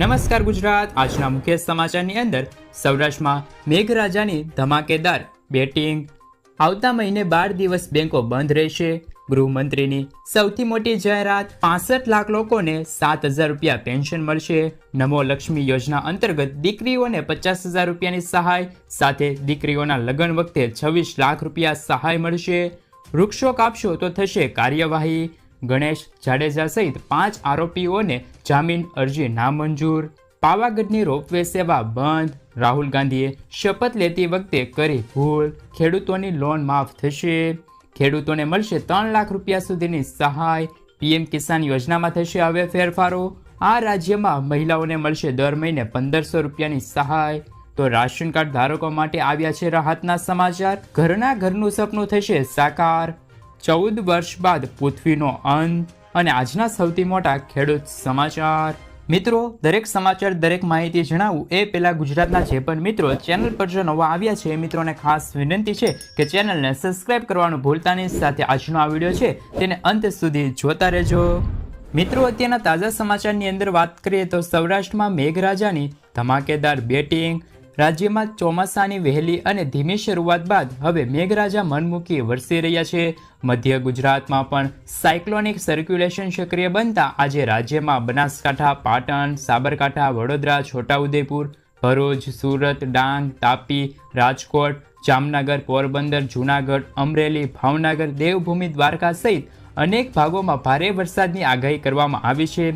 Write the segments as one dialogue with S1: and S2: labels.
S1: નમસ્કાર ગુજરાત. આજના મુખ્ય સમાચારની અંદર સૌરાષ્ટ્રમાં મેઘરાજાની ધમાકેદાર બેટિંગ. આવતા મહિને બાર દિવસ બેંકો બંધ રહેશે. ગૃહમંત્રીની સૌથી મોટી જાહેરાત, પાસઠ લાખ લોકોને સાત હજાર રૂપિયા પેન્શન મળશે. નમો લક્ષ્મી યોજના અંતર્ગત દીકરીઓને પચાસ હજાર રૂપિયાની સહાય, સાથે દીકરીઓના લગ્ન વખતે છવ્વીસ લાખ રૂપિયા સહાય મળશે. વૃક્ષો કાપશો તો થશે કાર્યવાહી. ગણેશ જાડેજા સહિત પાંચ આરોપીઓને જામીન અરજી નામંજૂર. પાવાગઢની રોપવે સેવા બંધ. રાહુલ ગાંધીએ શપથ લેતી વખતે કરી ભૂલ. ખેડૂતોની લોન માફ થશે. ખેડૂતોને મળશે ત્રણ લાખ રૂપિયા સુધીની સહાય. પીએમ કિસાન યોજનામાં થશે હવે ફેરફારો. આ રાજ્યમાં મહિલાઓને મળશે દર મહિને પંદરસો રૂપિયાની સહાય. તો રાશન કાર્ડ ધારકો માટે આવ્યા છે રાહતના સમાચાર. ઘરના ઘરનું સપનું થશે સાકાર. ચૌદ વર્ષ બાદ પૃથ્વીનો અંત અને આજના સૌથી મોટા ખેડૂત સમાચાર. મિત્રો, દરેક સમાચાર, દરેક માહિતી જણાવું એ પહેલાં ગુજરાતના જે પણ મિત્રો ચેનલ પર જો નવા આવ્યા છે, એ મિત્રોને ખાસ વિનંતી છે કે ચેનલને સબસ્ક્રાઇબ કરવાનું ભૂલતા નહીં. સાથે આજનો આ વીડિયો છે, તેને અંત સુધી જોતા રહેજો. મિત્રો, અત્યારના તાજા સમાચારની અંદર વાત કરીએ તો સૌરાષ્ટ્રમાં મેઘરાજાની ધમાકેદાર બેટિંગ રાજ્યમાં ચોમાસાની વહેલી અને ધીમી શરૂઆત બાદ હવે મેઘરાજા મનમુકી વરસી રહ્યા છે. મધ્ય ગુજરાતમાં પણ સાયક્લોનિક સર્ક્યુલેશન સક્રિય બનતા આજે રાજ્યમાં બનાસકાંઠા, પાટણ, સાબરકાંઠા, વડોદરા, છોટાઉદેપુર, ભરૂચ, સુરત, ડાંગ, તાપી, રાજકોટ, જામનગર, પોરબંદર, જૂનાગઢ, અમરેલી, ભાવનગર, દેવભૂમિ, દ્વારકા સહિત અનેક ભાગોમાં ભારે વરસાદની આગાહી કરવામાં આવી છે.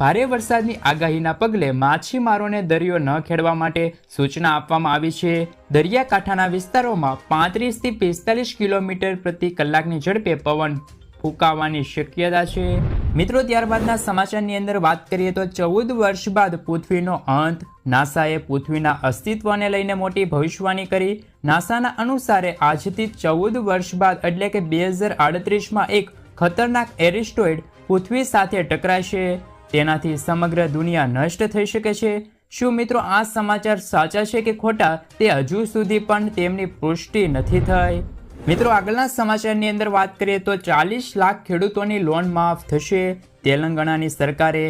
S1: ભારે વરસાદની આગાહીના પગલે માછીમારોને દરિયો ન ખેડવા માટે સૂચના આપવામાં આવી છે. દરિયાકાંઠાના વિસ્તારોમાં પાંત્રીસથી પિસ્તાલીસ કિલોમીટર પ્રતિ કલાકની ઝડપે પવન ફૂંકાવાની શક્યતા છે. મિત્રો, ત્યારબાદના સમાચારની અંદર વાત કરીએ તો ચૌદ વર્ષ બાદ પૃથ્વીનો અંત. નાસાએ પૃથ્વીના અસ્તિત્વને લઈને મોટી ભવિષ્યવાણી કરી. નાસાના અનુસારે આજથી ચૌદ વર્ષ બાદ એટલે કે બે હજાર આડત્રીસમાં એક ખતરનાક એરિસ્ટોઇડ પૃથ્વી સાથે ટકરાશે. તેનાથી સમગ્ર દુનિયા નષ્ટ થઈ શકે છે. શું મિત્રો આ સમાચાર સાચા છે કે ખોટા? તે હજુ સુધી પણ તેમની પુષ્ટિ નથી થઈ. મિત્રો આગળના સમાચારની અંદર વાત કરીએ તો ચાલીસ લાખ ખેડૂતોની લોન માફ થશે. તેલંગાણાની સરકારે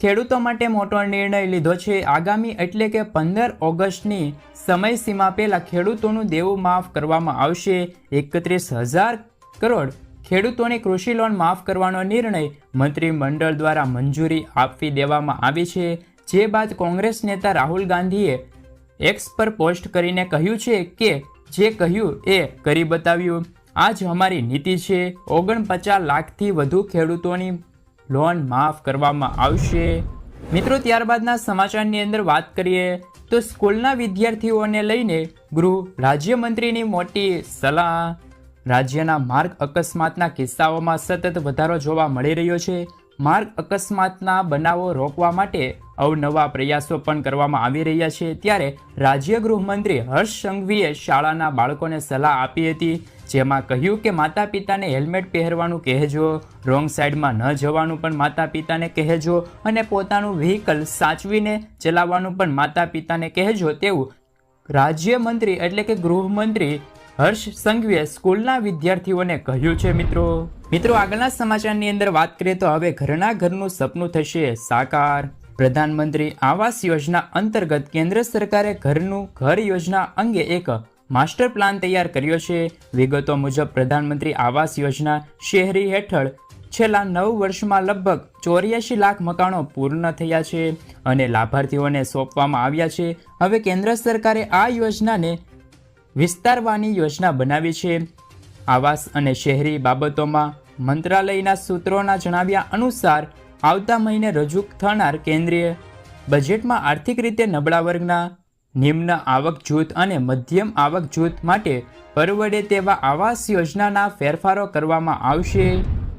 S1: ખેડૂતો માટે મોટો નિર્ણય લીધો છે. આગામી એટલે કે પંદર ઓગસ્ટની સમયસીમા પહેલાં ખેડૂતોનું દેવું માફ કરવામાં આવશે. એકત્રીસ હજાર કરોડ ખેડૂતોની કૃષિ લોન માફ કરવાનો નિર્ણય મંત્રીમંડળ દ્વારા મંજૂરી આપી દેવામાં આવી છે. જે બાદ કોંગ્રેસ નેતા રાહુલ ગાંધીએ એક્સ પર પોસ્ટ કરીને કહ્યું છે કે જે કહ્યું એ કરી બતાવ્યું. આ જ અમારી નીતિ છે. ઓગણપચાસ લાખથી વધુ ખેડૂતોની લોન માફ કરવામાં આવશે. મિત્રો, ત્યારબાદના સમાચારની અંદર વાત કરીએ તો સ્કૂલના વિદ્યાર્થીઓને લઈને ગૃહ રાજ્યમંત્રીની મોટી સલાહ. રાજ્યના માર્ગ અકસ્માતના કિસ્સાઓમાં સતત વધારો જોવા મળી રહ્યો છે. માર્ગ અકસ્માતના બનાવો રોકવા માટે અવનવા પ્રયાસો પણ કરવામાં આવી રહ્યા છે. ત્યારે રાજ્ય ગૃહમંત્રી હર્ષ સંઘવીએ શાળાના બાળકોને સલાહ આપી હતી, જેમાં કહ્યું કે માતા પિતાને હેલ્મેટ પહેરવાનું કહેજો, રોંગ સાઈડમાં ન જવાનું પણ માતા પિતાને કહેજો અને પોતાનું વ્હીકલ સાચવીને ચલાવવાનું પણ માતા પિતાને કહેજો તેવું રાજ્યમંત્રી એટલે કે ગૃહમંત્રી હર્ષ સંઘવીએ સ્કૂલના વિદ્યાર્થીઓને કહ્યું છે, મિત્રો. મિત્રો, આગળના સમાચારની અંદર વાત કરીએ તો હવે ઘરના ઘરનું સપનું થશે સાકાર. પ્રધાનમંત્રી આવાસ યોજના અંતર્ગત કેન્દ્ર સરકારે ઘરનું ઘર યોજના અંગે એક માસ્ટર પ્લાન તૈયાર કર્યો છે. વિગતો મુજબ, પ્રધાનમંત્રી આવાસ યોજના શહેરી હેઠળ છેલ્લા નવ વર્ષમાં લગભગ ચોર્યાસી લાખ મકાનો પૂર્ણ થયા છે અને લાભાર્થીઓને સોંપવામાં આવ્યા છે. હવે કેન્દ્ર સરકારે આ યોજનાને વિસ્તારવાની યોજના બનાવી છે. આવાસ અને શહેરી બાબતોમાં મંત્રાલયના સૂત્રોના જણાવ્યા અનુસાર, આવતા મહિને રજૂ થનાર કેન્દ્રીય બજેટમાં આર્થિક રીતે નબળા વર્ગના, નિમ્ન આવક જૂથ અને મધ્યમ આવક જૂથ માટે પરવડે તેવા આવાસ યોજનાના ફેરફારો કરવામાં આવશે.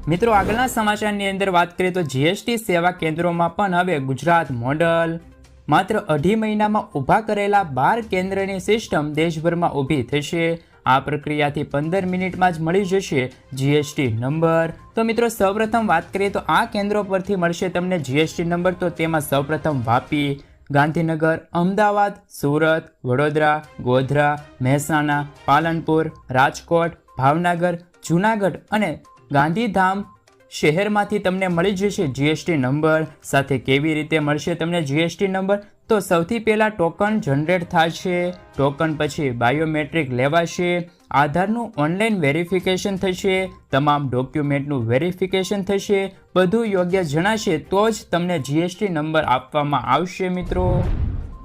S1: મિત્રો, આગળના સમાચારની અંદર વાત કરીએ તો જીએસટી સેવા કેન્દ્રોમાં પણ હવે ગુજરાત મોડલ માત્ર અઢી મહિનામાં ઊભા કરેલા બાર કેન્દ્રની સિસ્ટમ દેશભરમાં ઊભી થશે. આ પ્રક્રિયાથી પંદર મિનિટમાં જ મળી જશે જીએસટી નંબર. તો મિત્રો, સૌપ્રથમ વાત કરીએ તો આ કેન્દ્રો પરથી મળશે તમને જીએસટી નંબર. તો તેમાં સૌપ્રથમ વાપી, ગાંધીનગર, અમદાવાદ, સુરત, વડોદરા, ગોધરા, મહેસાણા, પાલનપુર, રાજકોટ, ભાવનગર, જૂનાગઢ અને ગાંધીધામ શહેરમાંથી તમને મળી જશે જીએસટી નંબર, સાથે કેવી રીતે મળશે તમને જીએસટી નંબર? તો સૌથી પહેલાં ટોકન જનરેટ થશે. ટોકન પછી બાયોમેટ્રિક લેવાશે. આધારનું ઓનલાઈન વેરિફિકેશન થશે. તમામ ડોક્યુમેન્ટનું વેરિફિકેશન થશે. બધું યોગ્ય જણાશે તો જ તમને જીએસટી નંબર આપવામાં આવશે મિત્રો.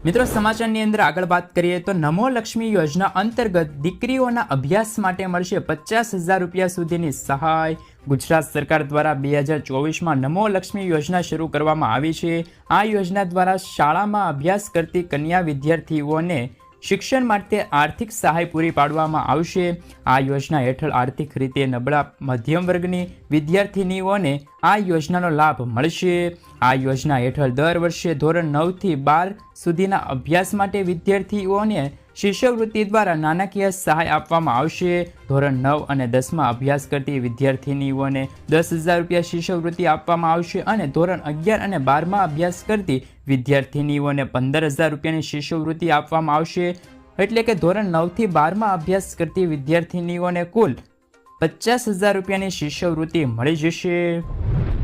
S1: મિત્રો, સમાચારની અંદર આગળ વાત કરીએ તો નમો લક્ષ્મી યોજના અંતર્ગત દીકરીઓના અભ્યાસ માટે મળશે પચાસ હજાર રૂપિયા સુધીની સહાય. ગુજરાત સરકાર દ્વારા બે હજાર ચોવીસમાં નમો લક્ષ્મી યોજના શરૂ કરવામાં આવી છે. આ યોજના દ્વારા શાળામાં અભ્યાસ કરતી કન્યા વિદ્યાર્થીઓને શિક્ષણ માટે આર્થિક સહાય પૂરી પાડવામાં આવશે. આ યોજના હેઠળ આર્થિક રીતે નબળા મધ્યમ વર્ગની વિદ્યાર્થિનીઓને આ યોજનાનો લાભ મળશે. આ યોજના હેઠળ દર વર્ષે ધોરણ નવથી બાર સુધીના અભ્યાસ માટે વિદ્યાર્થીઓને શિષ્યવૃત્તિ દ્વારા નાણાકીય સહાય આપવામાં આવશે. ધોરણ નવ અને દસમાં અભ્યાસ કરતી વિદ્યાર્થિનીઓને દસ હજાર રૂપિયા શિષ્યવૃત્તિ આપવામાં આવશે અને ધોરણ અગિયાર અને બારમાં અભ્યાસ કરતી વિદ્યાર્થિનીઓને પંદર હજાર રૂપિયાની શિષ્યવૃત્તિ આપવામાં આવશે. એટલે કે ધોરણ નવથી બારમાં અભ્યાસ કરતી વિદ્યાર્થિનીઓને કુલ પચાસ હજાર રૂપિયાની શિષ્યવૃત્તિ મળી જશે.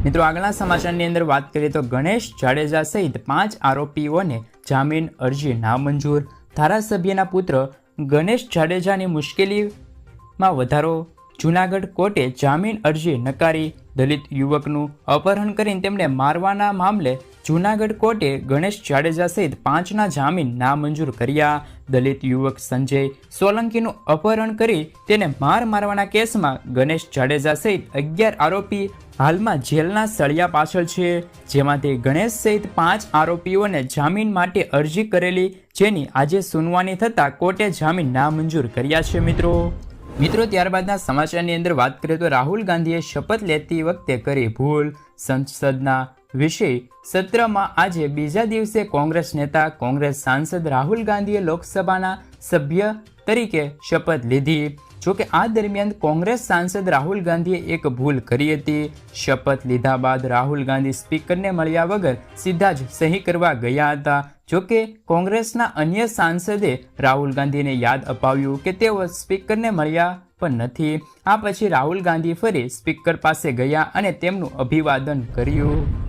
S1: મિત્રો, આગળના સમાચારની અંદર વાત કરીએ તો ગણેશ જાડેજા સહિત પાંચ આરોપીઓને જામીન અરજી નામંજૂર ધારાસભ્યના પુત્ર ગણેશ જાડેજાની મુશ્કેલીમાં વધારો. જૂનાગઢ કોર્ટે જામીન અરજી નકારી દલિત યુવકનું અપહરણ કરીને તેમને મારવાના મામલે જૂનાગઢ કોર્ટે ગણેશ જાડેજા સહિત પાંચના જામીન નામંજૂર કર્યા. દલિત યુવક સંજય સોલંકીનું અપહરણ કરી તેને માર મારવાના કેસમાં ગણેશ જાડેજા સહિત અગિયાર આરોપી હાલમાં જેલના સળિયા પાછળ છે. જેમાંથી ગણેશ સહિત પાંચ આરોપીઓને જામીન માટે અરજી કરેલી, જેની આજે સુનવાની થતાં કોર્ટે જામીન નામંજૂર કર્યા છે મિત્રો. મિત્રો, ત્યારબાદના સમાચારની અંદર વાત કરીએ તો રાહુલ ગાંધીએ શપથ લેતી વખતે કરી ભૂલ. સંસદના વિષય સત્રમાં આજે બીજા દિવસે કોંગ્રેસ નેતા, કોંગ્રેસ સાંસદ રાહુલ ગાંધીએ લોકસભાના સભ્ય તરીકે શપથ લીધી. જોકે આ દરમિયાન કોંગ્રેસ સાંસદ રાહુલ ગાંધીએ એક ભૂલ કરી હતી. શપથ લીધા બાદ રાહુલ ગાંધી સ્પીકરને મળ્યા વગર સીધા જ સહી કરવા ગયા હતા. જોકે કોંગ્રેસના અન્ય સાંસદે રાહુલ ગાંધીને યાદ અપાવ્યું કે તેઓ સ્પીકરને મળ્યા પણ નથી. આ પછી રાહુલ ગાંધી ફરી સ્પીકર પાસે ગયા અને તેમનું અભિવાદન કર્યું.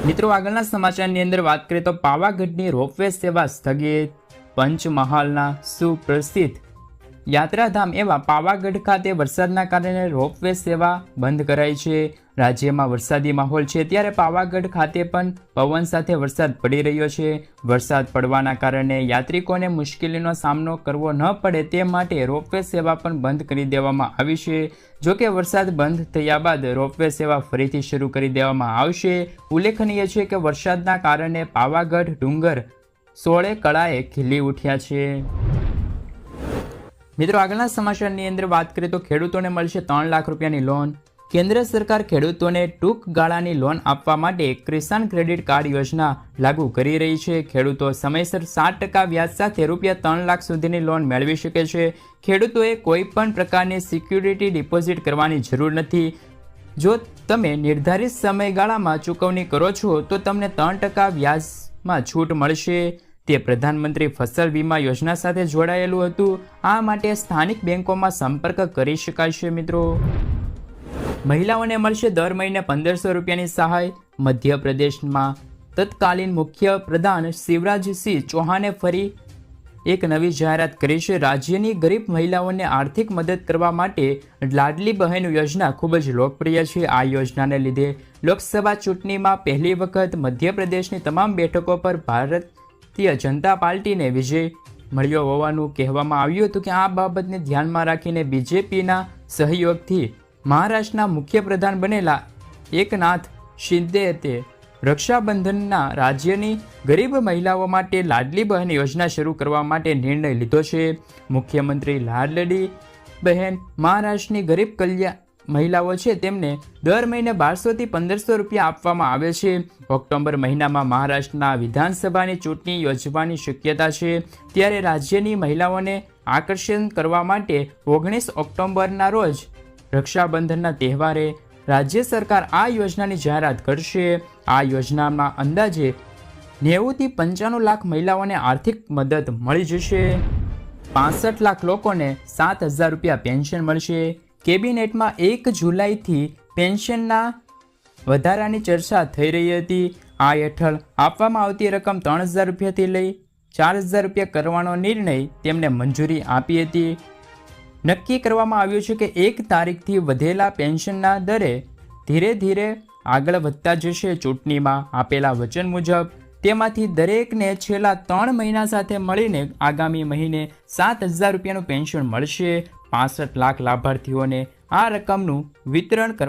S1: મિત્રો આગળના સમાચારની અંદર વાત કરીએ તો પાવાગઢની રોપવે સેવા સ્થગિત પંચમહાલના સુપ્રસિદ્ધ યાત્રાધામ એવા પાવાગઢ ખાતે વરસાદના કારણે રોપવે સેવા બંધ કરાઈ છે. રાજ્યમાં વરસાદી માહોલ છે ત્યારે પાવાગઢ ખાતે પણ પવન સાથે વરસાદ પડી રહ્યો છે. વરસાદ પડવાના કારણે યાત્રિકોને મુશ્કેલીનો સામનો કરવો ન પડે તે માટે રોપવે સેવા પણ બંધ કરી દેવામાં આવી છે. જોકે વરસાદ બંધ થયા બાદ રોપવે સેવા ફરીથી શરૂ કરી દેવામાં આવશે. ઉલ્લેખનીય છે કે વરસાદના કારણે પાવાગઢ ડુંગર સોળે કળાએ ખીલી ઉઠ્યા છે. મિત્રો, આગળના સમાચારની અંદર વાત કરીએ તો ખેડૂતોને મળશે ત્રણ લાખ રૂપિયાની લોન કેન્દ્ર સરકાર ખેડૂતોને ટૂંક ગાળાની લોન આપવા માટે કિસાન ક્રેડિટ કાર્ડ યોજના લાગુ કરી રહી છે. ખેડૂતો સમયસર સાત ટકા વ્યાજ સાથે રૂપિયા ત્રણ લાખ સુધીની લોન મેળવી શકે છે. ખેડૂતોએ કોઈ પણ પ્રકારની સિક્યુરિટી ડિપોઝિટ કરવાની જરૂર નથી. જો તમે નિર્ધારિત સમયગાળામાં ચૂકવણી કરો છો, તો તમને ત્રણ ટકા વ્યાજમાં છૂટ મળશે. તે પ્રધાનમંત્રી ફસલ વીમા યોજના સાથે જોડાયેલું હતું. આ માટે સ્થાનિક બેંકોમાં સંપર્ક કરી શકાશે મિત્રો. મહિલાઓને મળશે દર મહિને પંદરસો રૂપિયાની સહાય. મધ્યપ્રદેશમાં તત્કાલીન મુખ્ય પ્રધાન શિવરાજસિંહ ચૌહાણે ફરી એક નવી જાહેરાત કરી છે. રાજ્યની ગરીબ મહિલાઓને આર્થિક મદદ કરવા માટે લાડલી બહેન યોજના ખૂબ જ લોકપ્રિય છે. આ યોજનાને લીધે લોકસભા ચૂંટણીમાં પહેલી વખત મધ્યપ્રદેશની તમામ બેઠકો પર ભારતીય જનતા પાર્ટીને વિજય મળ્યો હોવાનું કહેવામાં આવ્યું હતું કે આ બાબતને ધ્યાનમાં રાખીને બીજેપીના સહયોગથી મહારાષ્ટ્રના મુખ્યપ્રધાન બનેલા એકનાથ શિંદે તે રક્ષાબંધનના રાજ્યની ગરીબ મહિલાઓ માટે લાડલી બહેન યોજના શરૂ કરવા માટે નિર્ણય લીધો છે. મુખ્યમંત્રી લાડલી બહેન મહારાષ્ટ્રની ગરીબ કલ્યાણ મહિલાઓ છે તેમને દર મહિને બારસોથી પંદરસો રૂપિયા આપવામાં આવે છે. ઓક્ટોબર મહિનામાં મહારાષ્ટ્રના વિધાનસભાની ચૂંટણી યોજવાની શક્યતા છે. ત્યારે રાજ્યની મહિલાઓને આકર્ષણ કરવા માટે ઓગણીસ ઓક્ટોબરના રોજ રક્ષાબંધનના તહેવારે રાજ્ય સરકાર આ યોજનાની જાહેરાત કરશે. આ યોજનામાં અંદાજે નેવુંથી પંચાણું લાખ મહિલાઓને આર્થિક મદદ મળી જશે. પાસઠ લાખ લોકોને સાત હજાર રૂપિયા પેન્શન મળશે. કેબિનેટમાં એક જુલાઈથી પેન્શનના વધારાની ચર્ચા થઈ રહી હતી. આ હેઠળ આપવામાં આવતી રકમ ત્રણ હજાર રૂપિયાથી લઈ ચાર હજાર રૂપિયા કરવાનો નિર્ણય તેમને મંજૂરી આપી હતી. નક્કી કરવામાં આવ્યું છે કે એક તારીખથી વધેલા પેન્શનના દરે ધીરે ધીરે આગળ વધતા જશે ચૂંટણીમાં આપેલા વચન મુજબ. તેમાંથી દરેકને છેલ્લા ત્રણ મહિના સાથે મળીને આગામી મહિને સાત હજાર રૂપિયાનું પેન્શન મળશે. પાસઠ લાખ લાભાર્થીઓને આ રકમનું વિતરણ કરવા